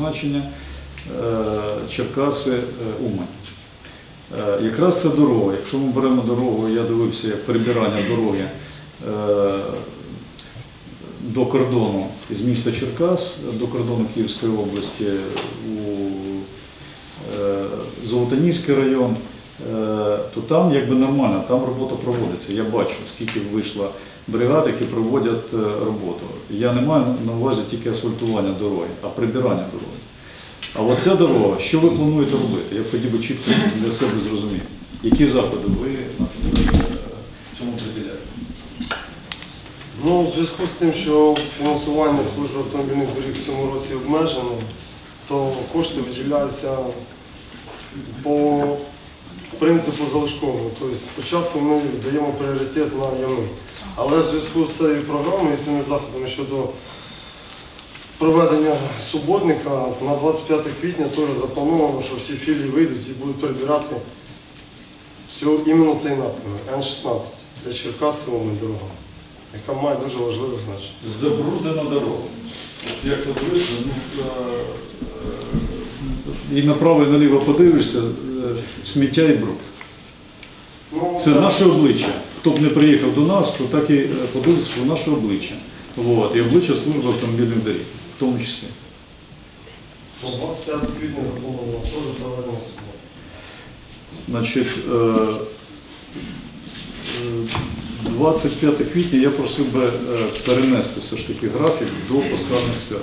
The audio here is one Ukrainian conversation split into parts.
значення е, Черкаси е, Умань. Е, Якраз це дорога. Якщо ми беремо дорогу, я дивився як прибирання дороги до кордону із міста Черкас до кордону Київської області у Золотоніський район, то там якби нормально, там робота проводиться. Я бачу, скільки вийшло бригад, які проводять роботу. Я не маю на увазі тільки асфальтування дороги, а прибирання дороги. А оця дорога, що ви плануєте робити? Я хотів би чітко для себе зрозуміти. Які заходи ви е, цьому приділяєте? Ну, у зв'язку з тим, що фінансування служби автомобільних доріг в цьому році обмежено, то кошти виділяються по принципу залишкового. Тобто спочатку ми даємо пріоритет на ями. Але в зв'язку з цією програмою і цими заходами щодо проведення суботника на 25 квітня теж заплановано, що всі філії вийдуть і будуть перебирати цю, іменно цей напрямок Н-16. Це Черкаси Умань дорога яка має дуже важливе значення. Забруднена дорога. Як тут видно, ну, е, і направо і наліво подивишся, е, сміття і бруд. Ну, Це наше обличчя. Хто б не приїхав до нас, то так і е, подивиться, що наше обличчя. І обличчя служби автомобільних доріг, в тому числі. ну, 25 квітня заплановано теж. Значить, е, е, 25 квітня я просив би е, перенести все ж таки графік до пасхальних свят.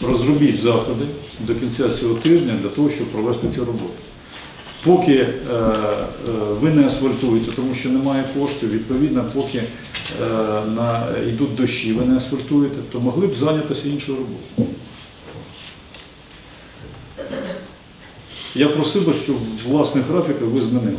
Розробіть заходи до кінця цього тижня для того, щоб провести цю роботу. Поки е, е, ви не асфальтуєте, тому що немає коштів, відповідно, поки е, йдуть дощі, ви не асфальтуєте, то могли б зайнятися іншою роботою. Я просив би, щоб власних графіках ви змінили.